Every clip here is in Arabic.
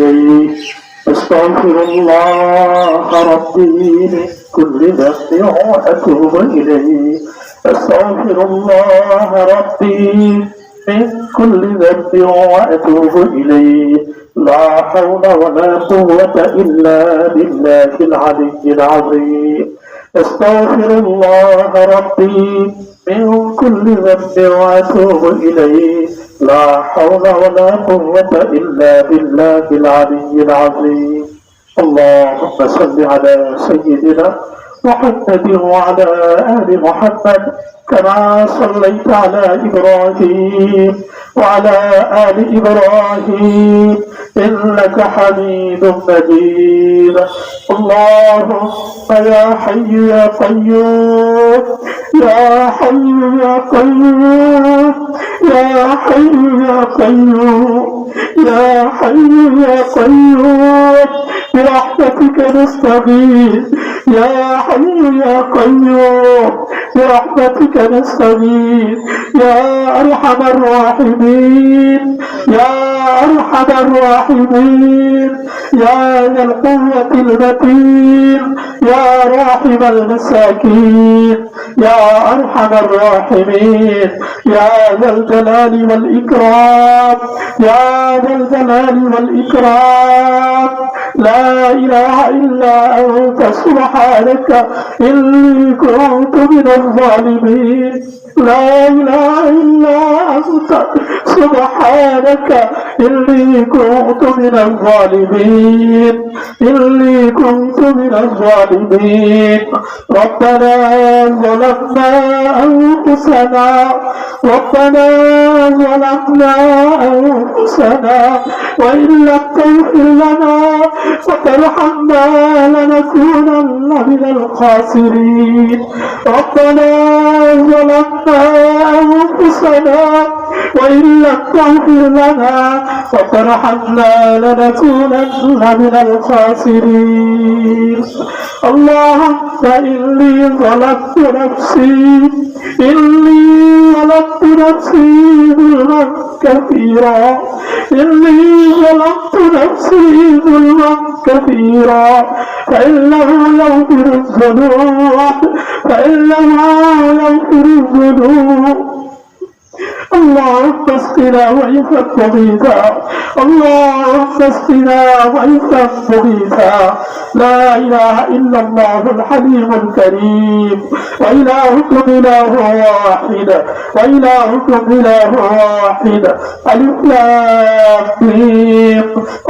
إليه أستغفر الله ربي من كل ذنب وأتوب إليه أستغفر الله ربي من كل ذنب وأتوب إليه لا حول ولا قوة إلا بالله العلي العظيم أستغفر الله ربي من كل ذنب وأتوب إليه. لا حول ولا قوة إلا بالله العلي العظيم. اللهم صل على سيدنا محمد وعلى آل محمد كما صليت على إبراهيم وعلى آل إبراهيم. إنك حميد مجيد. اللهم يا حي يا قيوم يا حي يا قيوم يا حي يا قيوم يا حي يا قيوم. برحمتك نستغيث يا حي يا قيوم. برحمتك نستغيث يا أرحم الراحمين يا أرحم الراحمين. يا ذا القوة المتين. يا راحم المساكين. يا أرحم الراحمين. يا ذا الجلال والإكرام يا ذا الجلال والإكرام. لا إله إلا أنت سبحانك إني كنت من الظالمين. لا إله إلا أنت سبحانك إني كنت من الظالمين. إني كنت من الظالمين. ربنا ظلمنا أنفسنا ربنا ظلمنا أنفسنا وإن لم تغفر لنا وترحمنا لنكونن من الخاسرين. ربنا ظلمنا أنفسنا وإن لم تغفر لنا وترحمنا لنكونن من الخاسرين. اللهم إني ظلمت نفسي إني ظلمت نفسي ظلما كثيرا. إني ظلمت نفسي ظلما كثيرا. فإنه يغفر الذنوب فإنه يغفر الذنوب اللهم اسقنا غيثا مغيثا اللهم اسقنا غيثا مغيثا لا إله إلا الله الحليم الكريم. والهكم اله واحد والهكم اله واحد ألف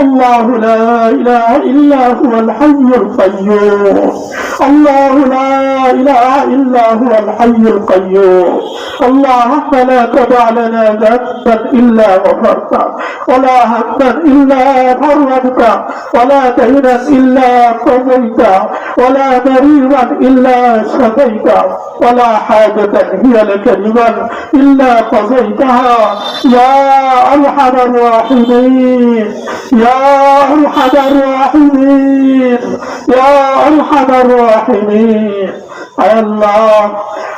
الله لا إله إلا هو الحي القيوم. الله لا إله إلا هو الحي القيوم. اللهم لا تدع لنا ذنبا إلا غفرته. ولا هما إلا ولا دينا إلا قضيت ولا مريضا إلا شفيت ولا حاجة هي لك لمن إلا قضيتها. يا أرحم الراحمين يا أرحم الراحمين يا أرحم الراحمين. الله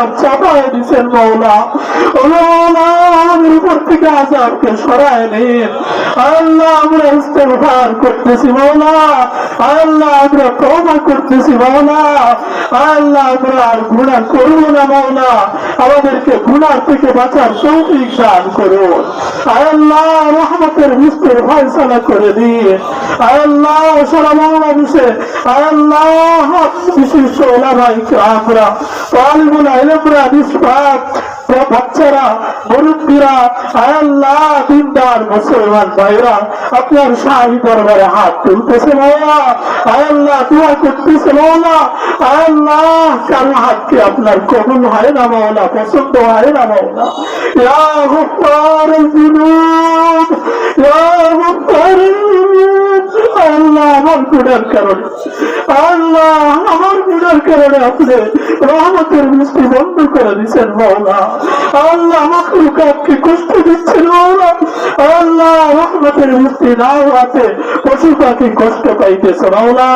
আজাব চাপায় দিচ্ছেন মৌলা। ওলা আমাদের উপর থেকে আজাবকে সরায় নিন। আল্লাহ, আমরা ইস্তেফার করতেছি আমরা আমরা না মৌলা। আমাদেরকে গুণার থেকে বাঁচার তৌফিক দান করুন। আল্লাহ, রহমতের মিস্ত্রির ফয়সালা করে দিন। আল্লাহ, সারা বাংলাদেশে আল্লাহ বিশিষ্ট আমরা lembrar isso, আল্লাহ আপনার শাহী আল্লাহ আল্লাহ হয় না মাওলা, পছন্দ হয় না মাওলা। যুনুব আমার গুণের কারণে আল্লাহ, আমার গুণের কারণে আপনি রহমতের বৃষ্টি বন্ধ করে দিচ্ছেন মৌলা আল্লাহ মাকলুকাতকে কষ্ট দিচ্ছেন আল্লাহ রহমতের বৃষ্টি না হওয়াতে পশু পাখি কষ্ট পাইতেছে মৌলা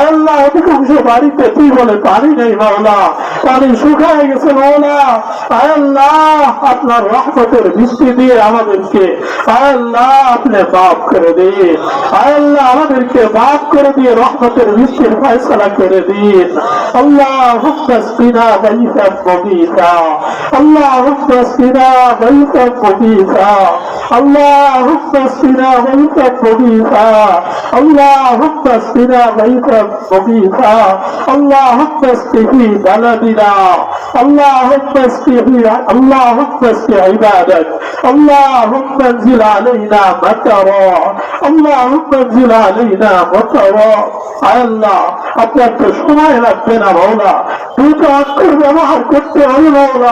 আল্লাহ অধিকাংশ বাড়িতে তুই বলে পানি নেই মৌলা পানি শুকায় গেছে মৌলা আল্লাহ আপনার রহমতের বৃষ্টি দিয়ে আমাদেরকে আল্লাহ আপনি মাফ করে দিন। আল্লাহ আমাদেরকে মাফ করে দিয়ে রহমতের বৃষ্টির ফয়সলা করে দিন। আল্লাহ হুকমাসকিনা বাইতা মবিতা আল্লাহ হুকমাসকিনা বাইতা মবিতা আল্লাহ হুকমাসকিনা বাইতা মবিতা আল্লাহ হুকমাসকিনা বাইতা মবিতা আল্লাহ হুকমাসকি بلدنا اللهم اسقه اللهم اسق عبادك اللهم انزل علينا مطرا اللهم انزل علينا مطرا আল্লাহ আপনার তো সময় লাগবে না মাওলা দুটো অক্ষর ব্যবহার করতে হবে মাওলা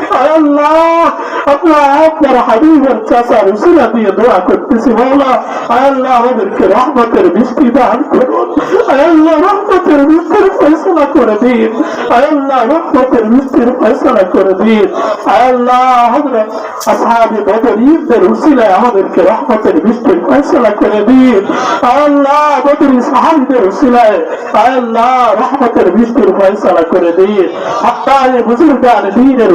আল্লাহ আপনার আপনার হাবিবের চাষার উসিলা দিয়ে দোয়া করতেছি মাওলা আল্লাহ আমাদেরকে রহমতের বৃষ্টি দান করুন আল্লাহ রহমতের বৃষ্টির ফয়সলা করে দিন আল্লাহ রহমতের বৃষ্টির ফয়সলা করে দিন আল্লাহ হযরত আসহাবে বদরীদের উসিলায় আমাদেরকে রহমতের বৃষ্টির ফয়সলা করে দিন আল্লাহ বদরী সাহাবীদের উসিলায় আল্লাহ রহমতের বৃষ্টির ফয়সলা করে দিন হাত্তায়ে বুজুর্গান দ্বীনের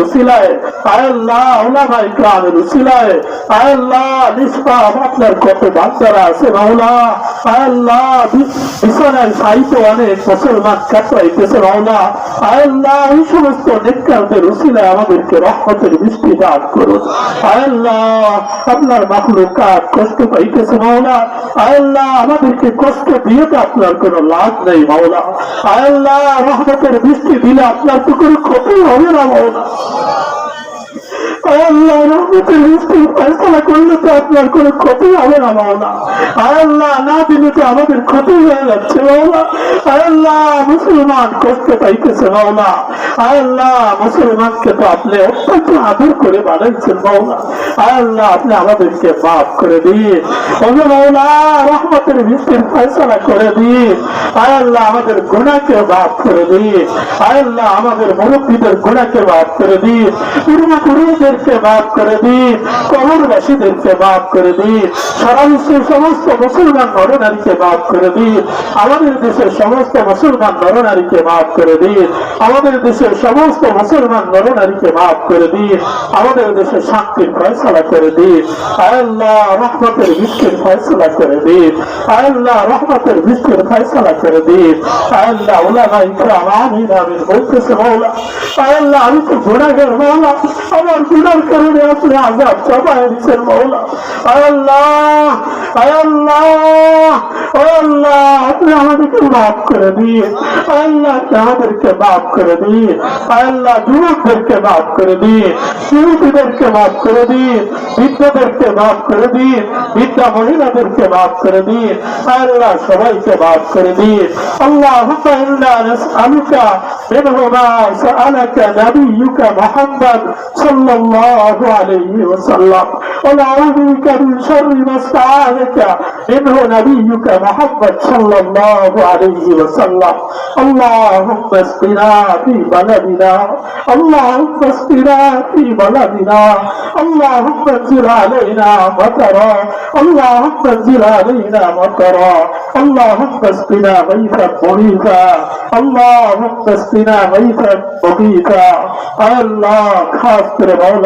আমাদেরকে রহমতের বৃষ্টি দান করুন। আল্লাহ, আপনার মাখলুকাত কষ্ট পাইতেছে মাওলা। আল্লাহ, আমাদেরকে কষ্ট দিয়ে তো আপনার কোনো লাভ নেই মাওলা। আল্লাহ, রহমতের বৃষ্টি দিলে আপনার তো কোনো ক্ষতি হবে না মাওলা। আপনার ক্ষতি হবে না আল্লাহ না দিলে আমাদের ক্ষতি হয়ে যাচ্ছে, মাওলা। আল্লাহ মুসলমান পাইতেছে আল্লাহ মুসলমানকে তো আপনি অত্যন্ত আদর করে বানাইছেন মাওলা। আল্লাহ আপনি আমাদেরকে মাফ করে দিন। রহমতের করে দিন। আমাদের গুণাকে মাফ করে দিন। আমাদের মুরব্বীদের গুণাকে মাফ করে দিন। পূর্বপুরুষদেরকে মাফ করে দিন কবরবাসীদেরকে মাফ করে দিন সারা বিশ্বের সমস্ত মুসলমান নরনারীকে মাফ করে দিন, আমাদের দেশের সমস্ত মুসলমান নরনারীকে মাফ করে দিন, আমাদের দেশের সমস্ত মুসলমান নরনারীকে মাফ করে দিন, আমাদের দেশের শান্তির ফয়সলা করে দিন আল্লাহ রহমতের বৃষ্টির ফয়সলা করে দিন আল্লাহ রহমতের বৃষ্টির ফয়সলা করে দিন আল্লাহ ওলামা ইকরাম, আমিন আমিন, বলতেছে মৌলা আল্লাহ আমি তো গুণাগার মৌলা আমার গুনার কারণে আপনি আজাব চাপায় দিচ্ছেন মৌলা আল্লাহ আল্লাহ আল্লাহ, আপনি আমাদেরকে মাফ করে দিয়ে আল্লাহ আমাদেরকে মাফ করে দিয়ে আল্লাহ, যুবকদেরকে মাফ করে দিয়ে যুবতীদেরকে মাফ করে দিয়ে বৃদ্ধদেরকে মাফ করে দিয়ে বৃদ্ধা মহিলাদেরকে মাফ করে দিয়ে আল্লাহ, সবাইকে মাফ করে দিয়ে আল্লাহ আলুকা বেনহমা আলাকা নবী ইউকা মোহাম্মদ সাল্লাল্লাহু الله عليه وسلم. ونعوذ بك من شر ما استعاذك. منه نبيك محمد صلى الله عليه وسلم. اللهم اسقنا في بلدنا. اللهم اسقنا في بلدنا. اللهم انزل علينا مطرا. اللهم انزل علينا مطرا. اللهم اسقنا غيثا مريثا اللهم اسقنا غيثا مقيتا الله خاص مولا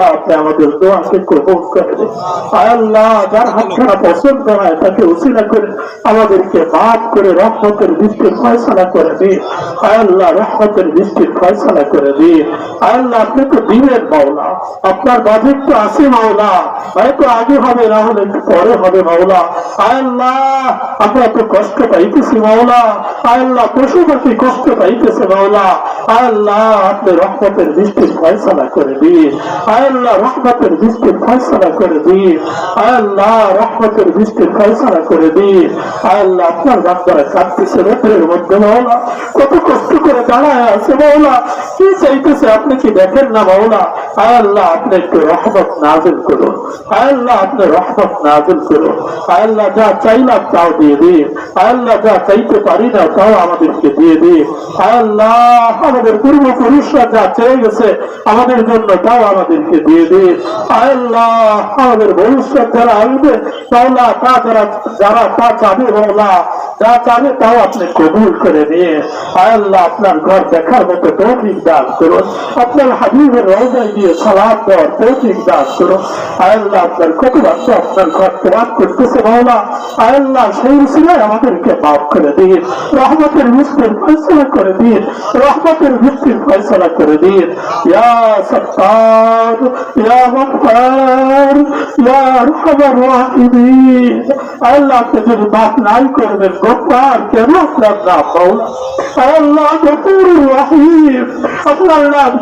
আমাদেরকে মাফ করে রহমতের বৃষ্টির ফয়সলা করে দিন। আয় আল্লাহ রহমতের বৃষ্টির ফয়সলা করে দিন। আয় আল্লাহ আপনি তো দিনের মাওলা, আপনার বাজেট তো আছে মাওলা হয়তো আগে হবে, না হলে পরে হবে মাওলা। তো কষ্ট মাওলা। আয় কষ্ট পাইতেছে মাওলা। আপনি রহমতের বৃষ্টির ফয়সলা করে দিন। আল্লাহ রহমতের বৃষ্টির ফয়সলা করে দিন। আল্লাহ রহমতের বৃষ্টির ফয়সলা করে দিন। আল্লাহ আপনার বাচ্চারা কাঁদতেছে রোদের মধ্যে মাওলা, কত কষ্ট করে দাঁড়ায় আছে মাওলা। কি চাইতেছে আপনি কি দেখেন না আয় আল্লাহ আপনি একটু রহমত নাজিল করুন। আল্লাহ আপনি রহমত নাজিল করুন। আল্লাহ যা চাইলাম তাও দিয়ে দিন। আল্লাহ যা চাইতে পারি না তাও আমাদেরকে দিয়ে দিন। আল্লাহ আমাদের পূর্বপুরুষরা যা চেয়ে গেছে, আমাদের জন্য তাও আমাদেরকে দিয়ে দিন আয় আল্লাহ আমাদের ভবিষ্যৎ যারা আসবে মাওলা, তা যারা যারা তা চাবে, মাওলা যা চাবে, তাও আপনি কবুল করে নিয়ে আল্লাহ আপনার ঘর দেখার মতো তৌফিক দান করুন। আপনার হাবিবের রওজায় দিয়ে সালাদ দেওয়ার তৌফিক দান করুন। আল্লাহ আপনার কত বাচ্চা আপনার ঘর তোমার করতেছে আয় আল্লাহ সেই উসিলায় আমাদেরকে মাফ করে দিন। রহমতের মিষ্টির ফয়সলা করে দিন। রহমতের মিষ্টির ফয়সলা করে দিন। ইয়া সত্তার। মাফ নাই করবেন গফফার কেন আপনার নাম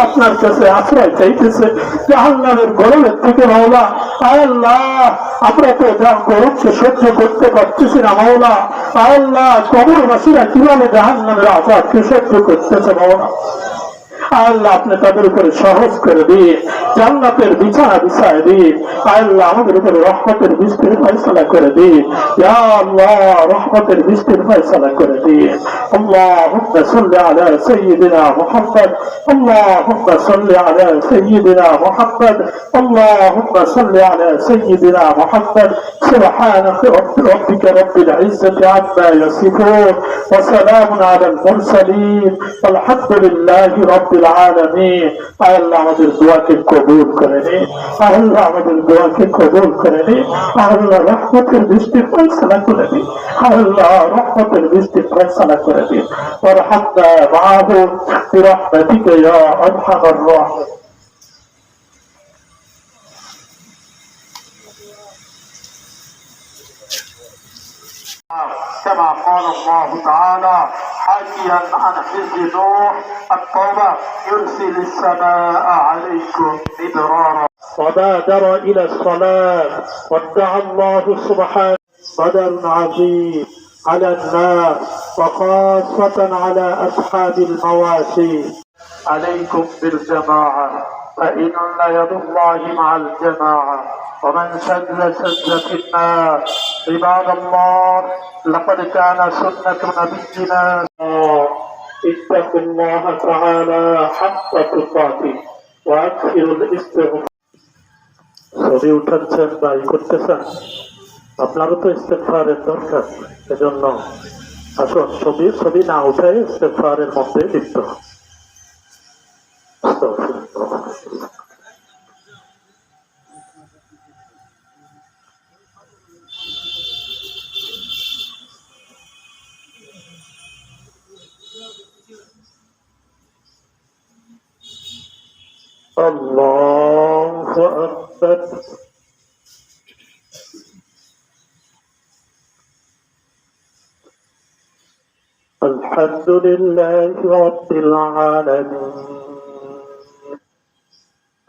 আপনার কাছে আশ্রয় চাইতেছে। জাহান্নামের গরমের থেকে মাওলা আল্লাহ আমরা তো যা গরমকে করতে পারতেছি না মাওলা আল্লাহ, কবরবাসীরা কীভাবে يوم جهنم جهنم العذاب تشكك التسمعون আল্লাহ আপনি তাদের উপরে সহজ করে দিয়ে জান্নাতের বিছানা বিছায় দিয়ে আল্লাহ আমাদের উপরে রহমতের বৃষ্টির ফয়সলা করে দিয়ে ইয়া আল্লাহ রহমতের বৃষ্টির ফয়সলা করে দিয়ে اللهم صل على سيدنا محمد اللهم صل على سيدنا محمد اللهم صل على سيدنا محمد سبحانك رب ربك رب العزة عما يصفون وسلام على المرسلين والحمد لله رب العالمين আল্লাহ আমাদের দোয়াকে কবুল করে নে আল্লাহ আমাদের দোয়াকে কবুল করে নে আল্লাহ রহমতের বৃষ্টির ফয়সলা করে নে আল্লাহ রহমতের বৃষ্টির ফয়সলা করে নে وارحمنا معه برحمتك يا ارحم الراحمين كما قال الله تعالى حكيا عن حزب نوح التوبة يرسل السماء عليكم مدرارا وبادر إلى الصلاة وادعى الله سبحانه بدر عظيم على الناس وخاصة على أصحاب المواشي عليكم بالجماعة. فإن يد الله مع الجماعة ومن شد شد في النار عباد الله لقد كان سنة نبينا اتقوا الله تعالى حق تقاته وأكثروا الاستغفار ছবি উঠাচ্ছেন বা ই করতেছেন আপনারও তো ইস্তেফারের দরকার এজন্য আসুন ছবি ছবি না উঠে ইস্তেফারের মধ্যে লিপ্ত الله أكبر. الحمد لله رب العالمين.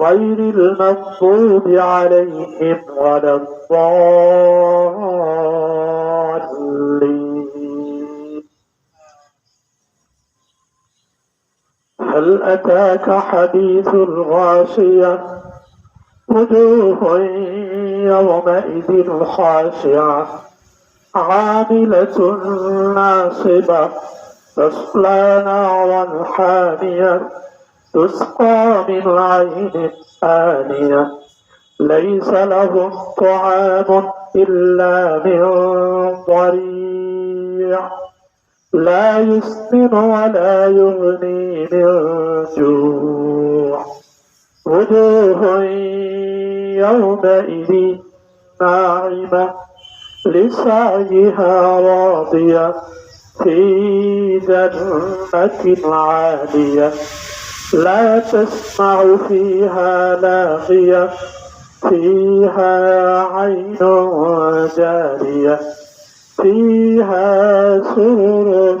غير المغضوب عليهم ولا الضالين. هل أتاك حديث الغاشية؟ وجوه يومئذ خاشعة. عاملة ناصبة. تصلى نارا حامية. تسقى من عين آنية ليس لهم طعام إلا من ضريع. لا يسمن ولا يغني من جوع. وجوه يومئذ ناعمة لسعيها راضية في جنة عالية. لا تسمع فيها لاغية فيها عين جارية فيها سرر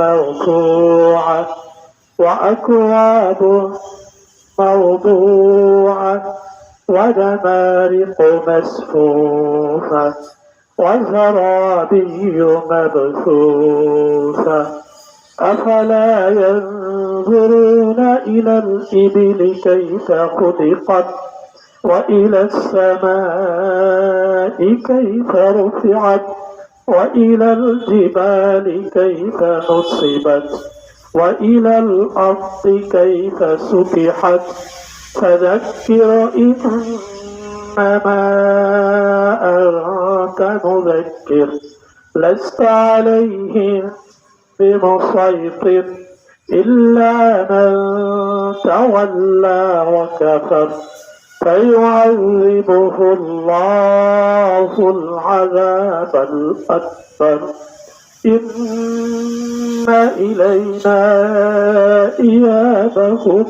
مرفوعة وأكواب موضوعة ونمارق مسفوفة وزرابي مبثوثة. أفلا ينظرون إلى الإبل كيف خلقت وإلى السماء كيف رفعت وإلى الجبال كيف نصبت وإلى الأرض كيف سطحت. فذكر إنما أنت مذكر لست عليهم بمسيطر إلا من تولى وكفر فيعذبه الله العذاب الأكبر. إن إلينا إيابهم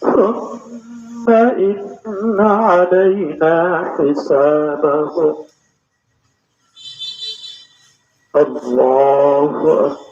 ثم إن علينا حسابهم. الله أكبر.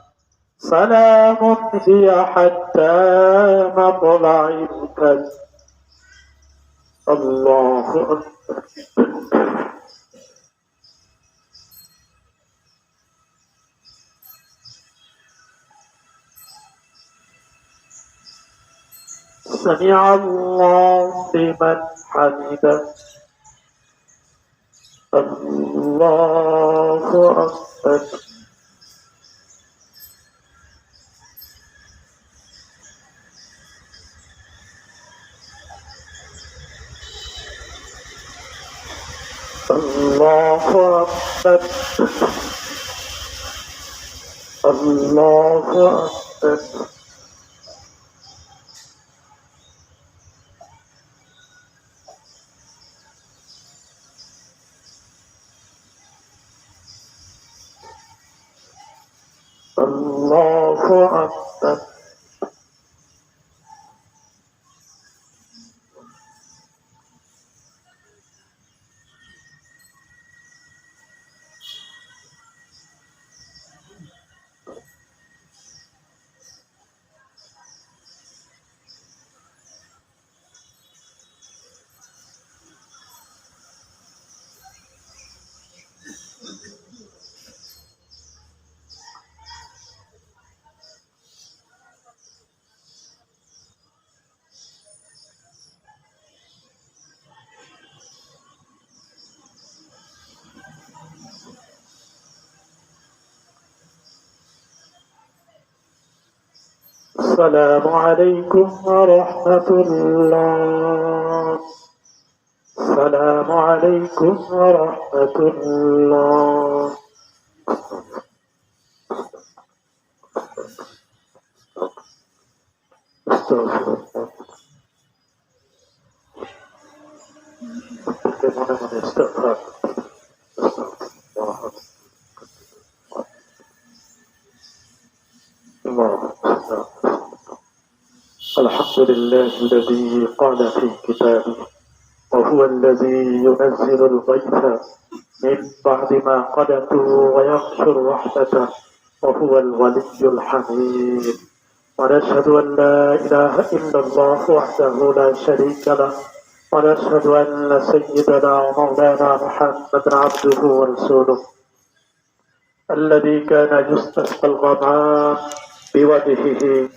سلام هي حتى مطلع الفجر. الله أكبر. سمع الله لمن حمده. الله أكبر. الله أكبر الله أكبر السلام عليكم ورحمة الله. السلام عليكم ورحمة الله. استغفر الله. استغفر الله. لله الذي قال في كتابه وهو الذي ينزل الغيث من بعد ما قدتوا وينشر رحمته وهو الولي الحميد. ونشهد أن لا إله إلا الله وحده لا شريك له ونشهد أن سيدنا ومولانا محمد عبده ورسوله الذي كان يستسقى الغمام بوجهه